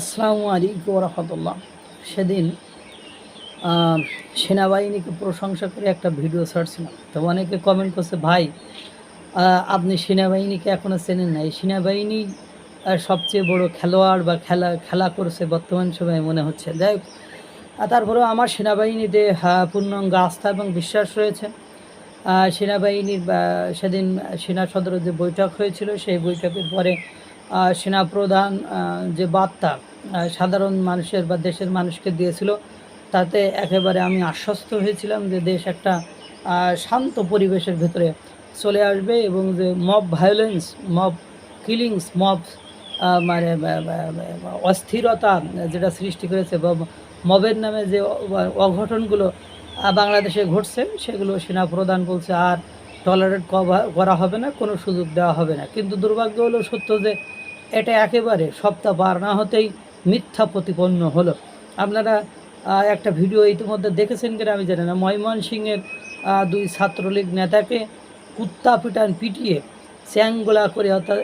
আসসালামু আলাইকুম রহমতুল্লাহ সেদিন সেনাবাহিনীকে প্রশংসা করে একটা ভিডিও ছাড়ছিলাম। তো অনেকে কমেন্ট করছে, ভাই আপনি সেনাবাহিনীকে এখনও চেনেন না। এই সেনাবাহিনী সবচেয়ে বড় খেলোয়াড় বা খেলা খেলা করছে বর্তমান সময়ে মনে হচ্ছে। যাই তারপরেও আমার সেনাবাহিনীতে পূর্ণাঙ্গ আস্থা এবং বিশ্বাস রয়েছে। সেনাবাহিনীর সেদিন সেনা সদরের যে বৈঠক হয়েছিল, সেই বৈঠকের পরে সেনাপ্রধান যে বার্তা সাধারণ মানুষের বা দেশের মানুষকে দিয়েছিল, তাতে একেবারে আমি আশ্বস্ত হয়েছিলাম যে দেশ একটা শান্ত পরিবেশের ভেতরে চলে আসবে এবং যে mob violence mob killings mob মানে অস্থিরতা যেটা সৃষ্টি করেছে বা মবের নামে যে অঘটনগুলো বাংলাদেশে ঘটছে, সেগুলো সেনা প্রধান বলছে, আর টলারেট করা হবে না কোনো সুযোগ দেওয়া হবে না। কিন্তু দুর্ভাগ্য হলো সত্য যে এটা একেবারে সপ্তাহ পার না হতেই মিথ্যা প্রতিপন্ন হলো। আপনারা একটা ভিডিও ইতিমধ্যে দেখেছেন কিনা আমি জানি না। ময়মনসিংহের আহ, দুই ছাত্রলীগ নেতাকে কুত্তা পিটান পিটিয়ে চ্যাংগুলা করে অর্থাৎ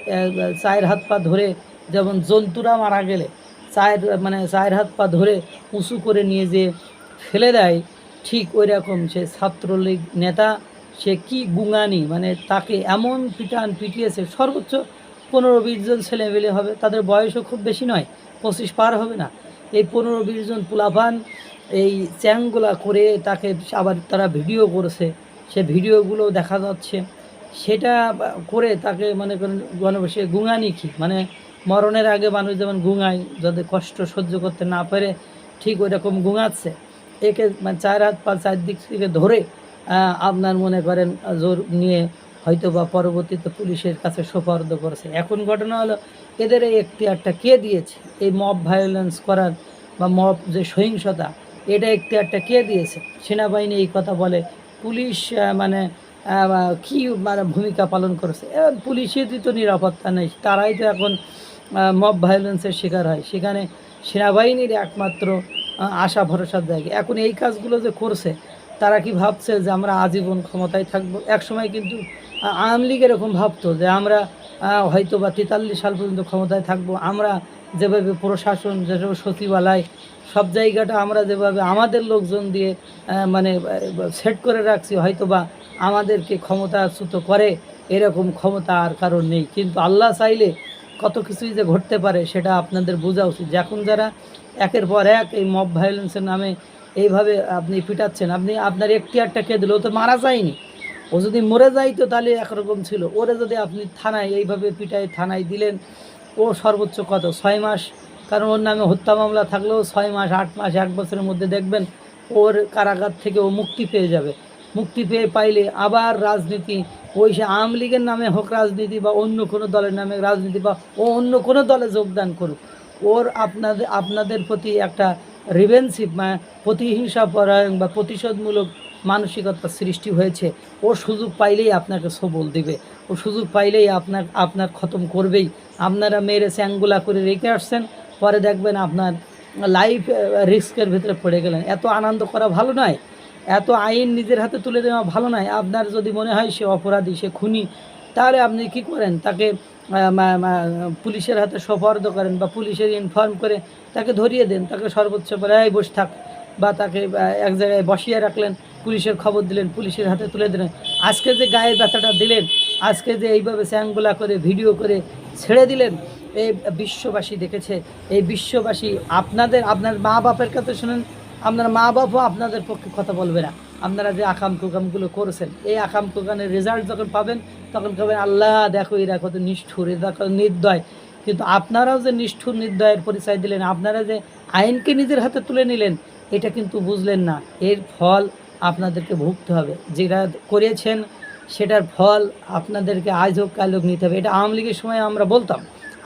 চায়ের হাত পা ধরে যেমন জন্তুরা মারা গেলে চায়ের মানে চায়ের হাত পা ধরে উঁচু করে নিয়ে যে ফেলে দেয় ঠিক ওই রকম সে ছাত্রলীগ নেতা সে কি গুঙানি মানে তাকে এমন পিটান পিটিয়েছে, সর্বোচ্চ পনেরো বিশ জন ছেলেমেলে হবে, তাদের বয়সও খুব বেশি নয়, পঁচিশ পার হবে না। এই পনেরো বিশ জন পুলাপান এই চ্যাংগুলা করে তাকে আবার তারা ভিডিও করেছে, সে ভিডিওগুলো দেখা যাচ্ছে। সেটা করে তাকে মানে গণবেশে গুঙানি কি? মানে মরণের আগে মানুষ যেমন গুঙায় যাদের কষ্ট সহ্য করতে না পারে, ঠিক ওই রকম গুঙাচ্ছে একে মানে চার হাত পা চারদিক থেকে ধরে আপনার মনে করেন, জোর নিয়ে হয়তো বা পরবর্তীতে পুলিশের কাছে সোপর্দ করেছে। এখন ঘটনা হলো, এদের এই এখতিয়ারটা কে দিয়েছে? এই মব ভায়োলেন্স করার বা মব যে সহিংসতা, এটা এখতিয়ারটা কে দিয়েছে? সেনাবাহিনী এই কথা বলে, পুলিশ মানে কি মানে ভূমিকা পালন করেছে? পুলিশেরই তো নিরাপত্তা নেই, তারাই তো এখন মব ভায়োলেন্সের শিকার হয়। সেখানে সেনাবাহিনীর একমাত্র আশা ভরসার জায়গা এখন এই কাজগুলো যে করছে তারা কি ভাবছে যে আমরা আজীবন ক্ষমতায় থাকব? একসময় কিন্তু আওয়ামী লীগ এরকম ভাবতো যে আমরা হয়তো বা তেতাল্লিশ সাল পর্যন্ত ক্ষমতায় থাকব। আমরা যেভাবে প্রশাসন, যেভাবে সচিবালয়, সব জায়গাটা আমরা যেভাবে আমাদের লোকজন দিয়ে মানে সেট করে রাখছি হয়তো বা আমাদেরকে ক্ষমতাচ্যুত করে, এরকম ক্ষমতা আর কারণ নেই। কিন্তু আল্লাহ চাইলে কত কিছুই যে ঘটতে পারে, সেটা আপনাদের বোঝা উচিত। এখন যারা একের পর এক এই মব ভায়োলেন্সের নামে এইভাবে আপনি পিটাচ্ছেন। আপনি আপনার এখতিয়ারটা কে দিল, ও তো মারা যায়নি। ও যদি মরে যাইতো তাহলে একরকম ছিল। ওরে যদি আপনি থানায় এইভাবে পিটাই থানায় দিলেন, ও সর্বোচ্চ কত? ছয় মাস? কারণ ওর নামে হত্যা মামলা থাকলেও ছয় মাস, আট মাস, এক বছরের মধ্যে দেখবেন ওর কারাগার থেকে ও মুক্তি পেয়ে যাবে। মুক্তি পেয়ে পাইলে আবার রাজনীতি, ওই সে আওয়ামী লীগের নামে হোক রাজনীতি বা অন্য কোনো দলের নামে রাজনীতি বা ও অন্য কোনো দলে যোগদান করুক, ওর আপনাদের আপনাদের প্রতি একটা রিভেন্সিভ মানে প্রতিহিংসা পরায়ণ বা প্রতিশোধমূলক মানসিকতা সৃষ্টি হয়েছে, ও সুযোগ পাইলেই আপনাকে সবল দিবে। ও সুযোগ পাইলেই আপনার আপনার খতম করবেই। আপনারা মেরে স্যাঙ্গুলা করে রেখে আসছেন, পরে দেখবেন আপনার লাইফ রিস্কের ভিতরে পড়ে গেলেন। এত আনন্দ করা ভালো নয়। এত আইন নিজের হাতে তুলে দেওয়া ভালো নয়। আপনার যদি মনে হয় সে অপরাধী, সে খুনি তাহলে আপনি কি করেন? তাকে পুলিশের হাতে সফর্দ করেন বা পুলিশের ইনফর্ম করে তাকে ধরিয়ে দেন। তাকে সর্বোচ্চ পর্যায়ে বসে থাক। বা তাকে এক জায়গায় বসিয়ে রাখলেন, পুলিশের খবর দিলেন, পুলিশের হাতে তুলে দিলেন। আজকে যে গায়ের ব্যথাটা দিলেন, আজকে যে এইভাবে স্যাংগুলা করে, ভিডিও করে ছেড়ে দিলেন, এই বিশ্ববাসী দেখেছে। এই বিশ্ববাসী আপনাদের, আপনার মা বাপের কাছে শুনেন আপনার মা বাপও আপনাদের পক্ষে কথা বলবে না। আপনারা যে আকাম কুকামগুলো করেছেন, এই আকাম কুকানের রেজাল্ট যখন পাবেন, তখন কবেন, আল্লাহ, দেখো, এরা কত নিষ্ঠুর, এরা কত নির্দয়। কিন্তু আপনারাও যে নিষ্ঠুর, নির্দয়ের পরিচয় দিলেন, আপনারা যে আইনকে নিজের হাতে তুলে নিলেন, এটা কিন্তু বুঝলেন না। এর ফল আপনাদেরকে ভুগতে হবে। যেটা করেছেন, সেটার ফল আপনাদেরকে আজ হোক, কাল হোক নিতে হবে। এটা আওয়ামী লীগের সময় আমরা বলতাম।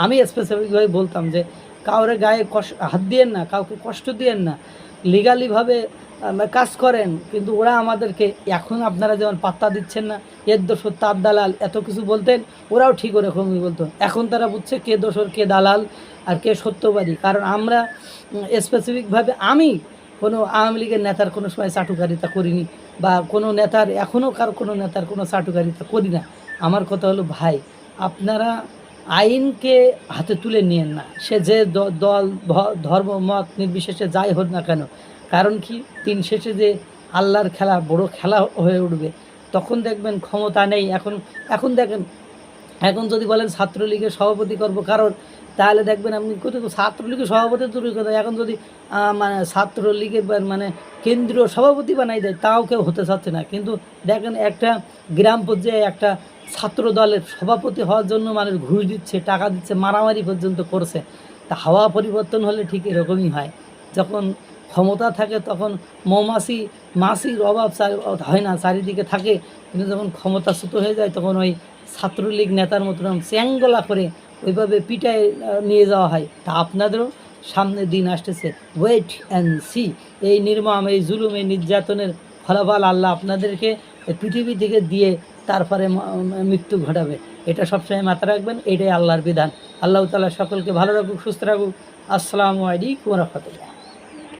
আমি স্পেসিফিকভাবে বলতাম যে কাউরে গায়ে হাত দিয়েন না, কাউকে কষ্ট দিয়েন না লিগালিভাবে কাজ করেন, কিন্তু ওরা আমাদেরকে এখন আপনারা যেমন পাত্তা দিচ্ছেন না এর দোষর তার দালাল, এত কিছু বলতেন, ওরাও ঠিক ওরকমই বলতো। এখন তারা বুঝছে কে দোষর কে দালাল, আর কে সত্যবাদী। কারণ আমরা স্পেসিফিকভাবে আমি কোনো আওয়ামী লীগের নেতার কোনো সময় চাটুকারিতা করিনি, বা কোনো নেতার এখনও কার কোনো নেতার কোনো চাটুকারিতা করি না। আমার কথা হলো ভাই, আপনারা আইনকে হাতে তুলে নিয়েন না। সে যে দল ধর্ম, মত নির্বিশেষে যাই হোক না কেন, কারণ কি তিন শেষে যে আল্লাহর খেলা, বড় খেলা হয়ে উঠবে, তখন দেখবেন ক্ষমতা নেই। এখন এখন দেখেন, এখন যদি বলেন ছাত্রলীগের সভাপতি করব কারণ তাহলে দেখবেন আপনি কোথাও ছাত্রলীগের সভাপতি দূরের কথা। এখন যদি মানে ছাত্রলীগের মানে কেন্দ্রীয় সভাপতি বানাই দেয়, তাও কেউ হতে চাচ্ছে না। কিন্তু দেখেন একটা গ্রাম পর্যায়ে একটা ছাত্র দলের সভাপতি হওয়ার জন্য মানুষ ঘুষ দিচ্ছে, টাকা দিচ্ছে, মারামারি পর্যন্ত করছে। তা হাওয়া পরিবর্তন হলে ঠিক এরকমই হয়। যখন ক্ষমতা থাকে তখন মৌমাছি, মাছির অভাব হয় না, চারিদিকে থাকে। কিন্তু যখন ক্ষমতাচ্যুত হয়ে যায় তখন ওই ছাত্রলীগ নেতার মতন চ্যাঙ্গলা করে ওইভাবে পিটায় নিয়ে যাওয়া হয়। তা আপনাদেরও সামনে দিন আসতেছে। ওয়েট অ্যান্ড সি এই নির্মম, এই জুলুম, এই নির্যাতনের ফলাফল আল্লাহ আপনাদেরকে পৃথিবী থেকে দিয়ে তারপরে মৃত্যু ঘটাবে। এটা সবসময় মাথা রাখবেন, এটাই আল্লাহর বিধান। আল্লাহ তালা সকলকে ভালো রাখুক, সুস্থ রাখুক। আসসালামু আলাইকুম রহমতুল্লাহ।